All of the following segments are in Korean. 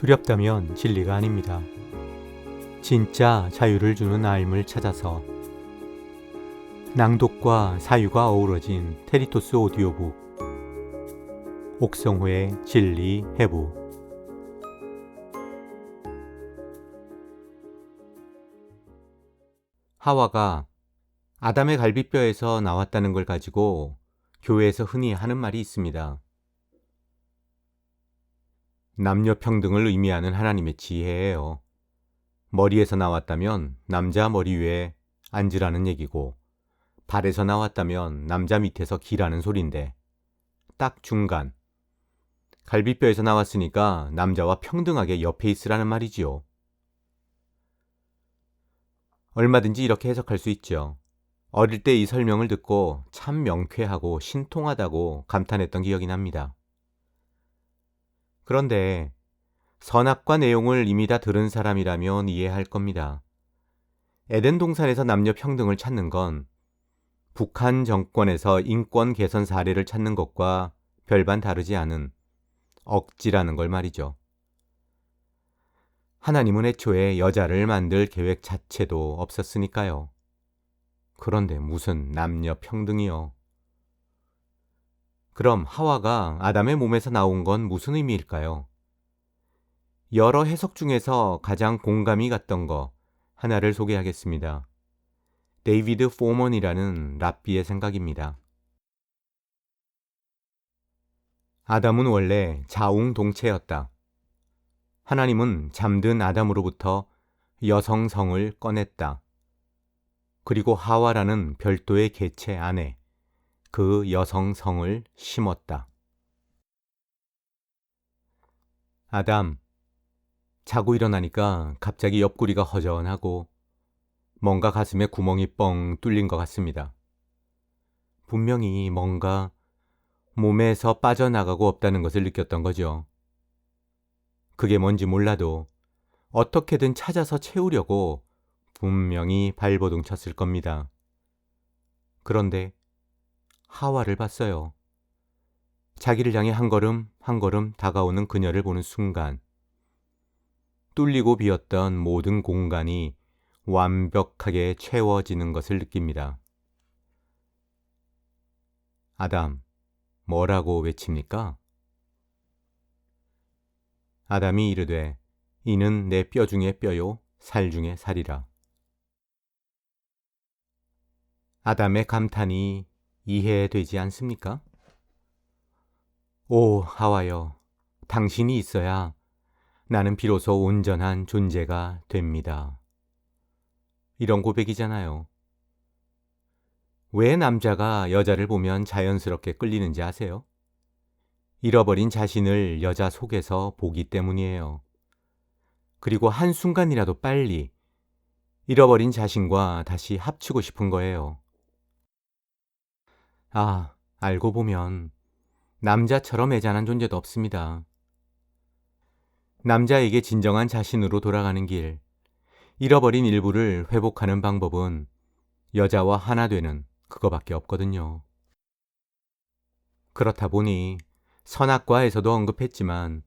두렵다면 진리가 아닙니다. 진짜 자유를 주는 알을 찾아서 낭독과 사유가 어우러진 테리토스 오디오북 옥성호의 진리 해부 하와가 아담의 갈비뼈에서 나왔다는 걸 가지고 교회에서 흔히 하는 말이 있습니다. 남녀 평등을 의미하는 하나님의 지혜예요. 머리에서 나왔다면 남자 머리 위에 앉으라는 얘기고 발에서 나왔다면 남자 밑에서 기라는 소린데 딱 중간 갈비뼈에서 나왔으니까 남자와 평등하게 옆에 있으라는 말이지요. 얼마든지 이렇게 해석할 수 있죠. 어릴 때 이 설명을 듣고 참 명쾌하고 신통하다고 감탄했던 기억이 납니다. 그런데 선악과 내용을 이미 다 들은 사람이라면 이해할 겁니다. 에덴 동산에서 남녀 평등을 찾는 건 북한 정권에서 인권 개선 사례를 찾는 것과 별반 다르지 않은 억지라는 걸 말이죠. 하나님은 애초에 여자를 만들 계획 자체도 없었으니까요. 그런데 무슨 남녀 평등이요. 그럼 하와가 아담의 몸에서 나온 건 무슨 의미일까요? 여러 해석 중에서 가장 공감이 갔던 거 하나를 소개하겠습니다. 데이비드 포먼이라는 랍비의 생각입니다. 아담은 원래 자웅동체였다. 하나님은 잠든 아담으로부터 여성성을 꺼냈다. 그리고 하와라는 별도의 개체 안에 그 여성성을 심었다. 아담, 자고 일어나니까 갑자기 옆구리가 허전하고 뭔가 가슴에 구멍이 뻥 뚫린 것 같습니다. 분명히 뭔가 몸에서 빠져나가고 없다는 것을 느꼈던 거죠. 그게 뭔지 몰라도 어떻게든 찾아서 채우려고 분명히 발버둥 쳤을 겁니다. 그런데 하와를 봤어요. 자기를 향해 한 걸음 한 걸음 다가오는 그녀를 보는 순간 뚫리고 비었던 모든 공간이 완벽하게 채워지는 것을 느낍니다. 아담, 뭐라고 외칩니까? 아담이 이르되 이는 내 뼈 중에 뼈요 살 중에 살이라. 아담의 감탄이 이해되지 않습니까? 오 하와여, 당신이 있어야 나는 비로소 온전한 존재가 됩니다. 이런 고백이잖아요. 왜 남자가 여자를 보면 자연스럽게 끌리는지 아세요? 잃어버린 자신을 여자 속에서 보기 때문이에요. 그리고 한순간이라도 빨리 잃어버린 자신과 다시 합치고 싶은 거예요. 아, 알고 보면 남자처럼 애잔한 존재도 없습니다. 남자에게 진정한 자신으로 돌아가는 길, 잃어버린 일부를 회복하는 방법은 여자와 하나 되는 그거밖에 없거든요. 그렇다 보니 선악과에서도 언급했지만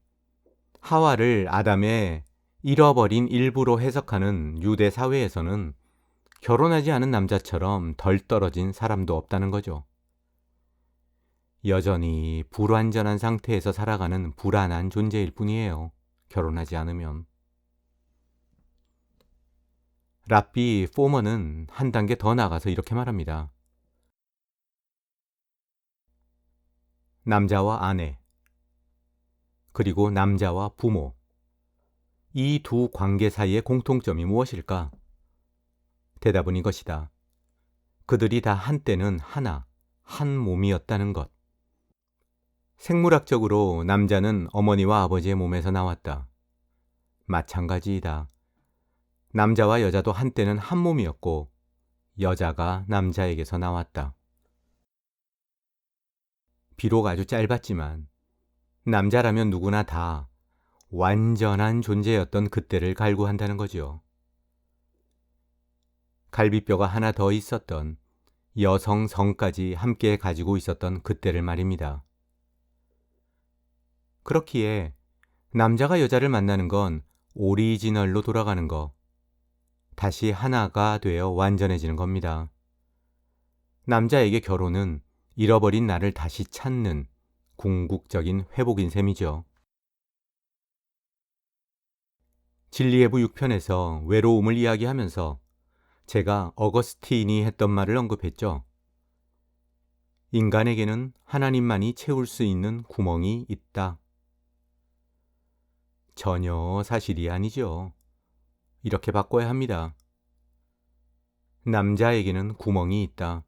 하와를 아담의 잃어버린 일부로 해석하는 유대 사회에서는 결혼하지 않은 남자처럼 덜 떨어진 사람도 없다는 거죠. 여전히 불완전한 상태에서 살아가는 불안한 존재일 뿐이에요. 결혼하지 않으면. 랍비 포머는 한 단계 더 나가서 이렇게 말합니다. 남자와 아내, 그리고 남자와 부모. 이 두 관계 사이의 공통점이 무엇일까? 대답은 이것이다. 그들이 다 한때는 하나, 한 몸이었다는 것. 생물학적으로 남자는 어머니와 아버지의 몸에서 나왔다. 마찬가지이다. 남자와 여자도 한때는 한 몸이었고 여자가 남자에게서 나왔다. 비록 아주 짧았지만 남자라면 누구나 다 완전한 존재였던 그때를 갈구한다는 거지요. 갈비뼈가 하나 더 있었던 여성 성까지 함께 가지고 있었던 그때를 말입니다. 그렇기에 남자가 여자를 만나는 건 오리지널로 돌아가는 거. 다시 하나가 되어 완전해지는 겁니다. 남자에게 결혼은 잃어버린 나를 다시 찾는 궁극적인 회복인 셈이죠. 진리예부 6편에서 외로움을 이야기하면서 제가 어거스틴이 했던 말을 언급했죠. 인간에게는 하나님만이 채울 수 있는 구멍이 있다. 전혀 사실이 아니죠. 이렇게 바꿔야 합니다. 남자에게는 구멍이 있다.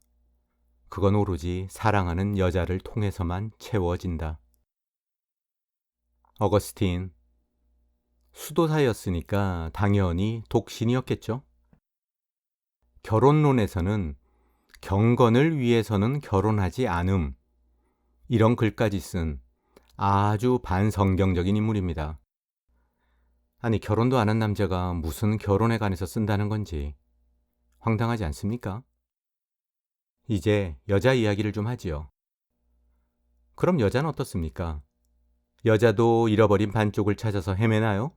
그건 오로지 사랑하는 여자를 통해서만 채워진다. 어거스틴. 수도사였으니까 당연히 독신이었겠죠. 결혼론에서는 경건을 위해서는 결혼하지 않음. 이런 글까지 쓴 아주 반성경적인 인물입니다. 아니, 결혼도 안 한 남자가 무슨 결혼에 관해서 쓴다는 건지 황당하지 않습니까? 이제 여자 이야기를 좀 하지요. 그럼 여자는 어떻습니까? 여자도 잃어버린 반쪽을 찾아서 헤매나요?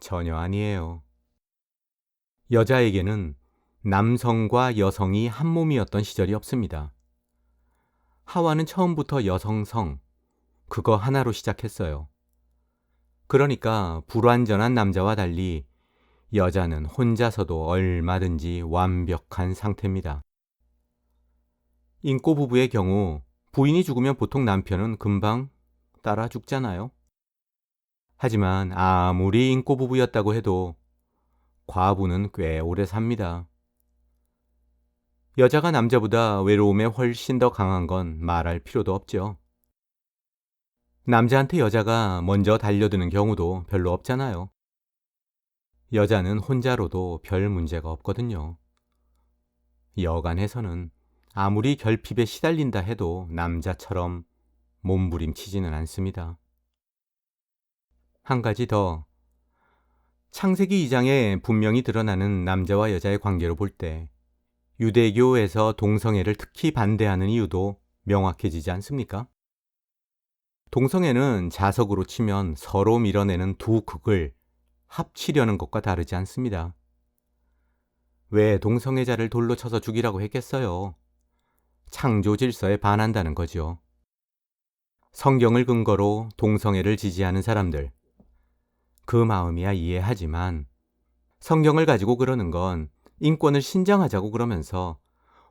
전혀 아니에요. 여자에게는 남성과 여성이 한 몸이었던 시절이 없습니다. 하와는 처음부터 여성성, 그거 하나로 시작했어요. 그러니까 불완전한 남자와 달리 여자는 혼자서도 얼마든지 완벽한 상태입니다. 인꼬 부부의 경우 부인이 죽으면 보통 남편은 금방 따라 죽잖아요. 하지만 아무리 인꼬 부부였다고 해도 과부는 꽤 오래 삽니다. 여자가 남자보다 외로움에 훨씬 더 강한 건 말할 필요도 없죠. 남자한테 여자가 먼저 달려드는 경우도 별로 없잖아요. 여자는 혼자로도 별 문제가 없거든요. 여간해서는 아무리 결핍에 시달린다 해도 남자처럼 몸부림치지는 않습니다. 한 가지 더. 창세기 2장에 분명히 드러나는 남자와 여자의 관계로 볼 때 유대교에서 동성애를 특히 반대하는 이유도 명확해지지 않습니까? 동성애는 자석으로 치면 서로 밀어내는 두 극을 합치려는 것과 다르지 않습니다. 왜 동성애자를 돌로 쳐서 죽이라고 했겠어요? 창조 질서에 반한다는 거죠. 성경을 근거로 동성애를 지지하는 사람들. 그 마음이야 이해하지만 성경을 가지고 그러는 건 인권을 신장하자고 그러면서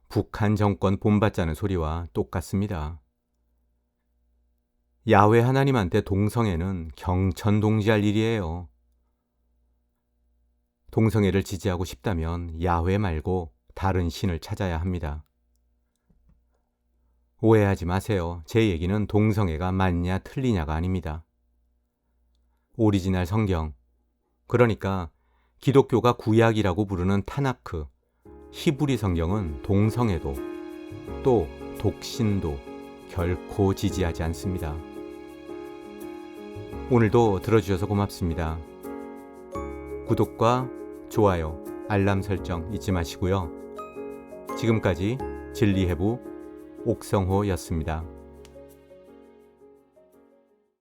북한 정권 본받자는 소리와 똑같습니다. 야외 하나님한테 동성애는 경천동지할 일이에요. 동성애를 지지하고 싶다면 야외 말고 다른 신을 찾아야 합니다. 오해하지 마세요. 제 얘기는 동성애가 맞냐 틀리냐가 아닙니다. 오리지널 성경, 그러니까 기독교가 구약이라고 부르는 타나크, 히브리 성경은 동성애도 또 독신도 결코 지지하지 않습니다. 오늘도 들어주셔서 고맙습니다. 구독과 좋아요, 알람 설정 잊지 마시고요. 지금까지 진리해부 옥성호였습니다.